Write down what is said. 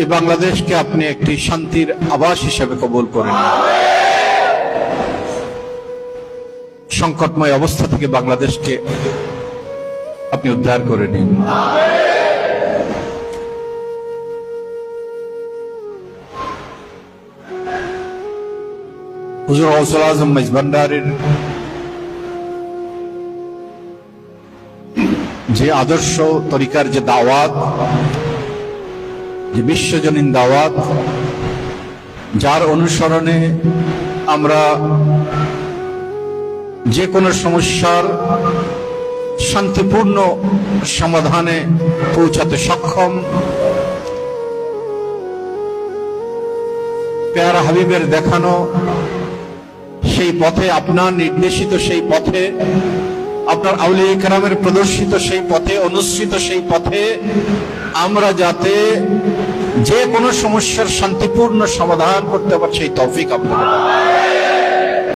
এই বাংলাদেশকে আপনি একটি শান্তির আবাস হিসেবে কবুল করেন। সংকটময় অবস্থা থেকে বাংলাদেশকে আপনি উদ্ধার করে নিন। হুজুর গৌসুল আজম মেজভান্ডারের যে আদর্শ তরিকার যে দাওয়াত যে বিশ্বজনীন দাওয়াত, যার অনুসরণে আমরা যে কোনো সমস্যার শান্তিপূর্ণ সমাধানে পৌঁছাতে সক্ষম। পেয়ারা হাবিবের দেখানো সেই পথে, আপনার নির্দেশিত সেই পথে আপনার আউলিয়া ইকরামের প্রদর্শিত সেই পথে, অনুসৃত সেই পথে আমরা যাতে যে কোনো সমস্যার শান্তিপূর্ণ সমাধান করতে পারছি সেই তৌফিক আপনার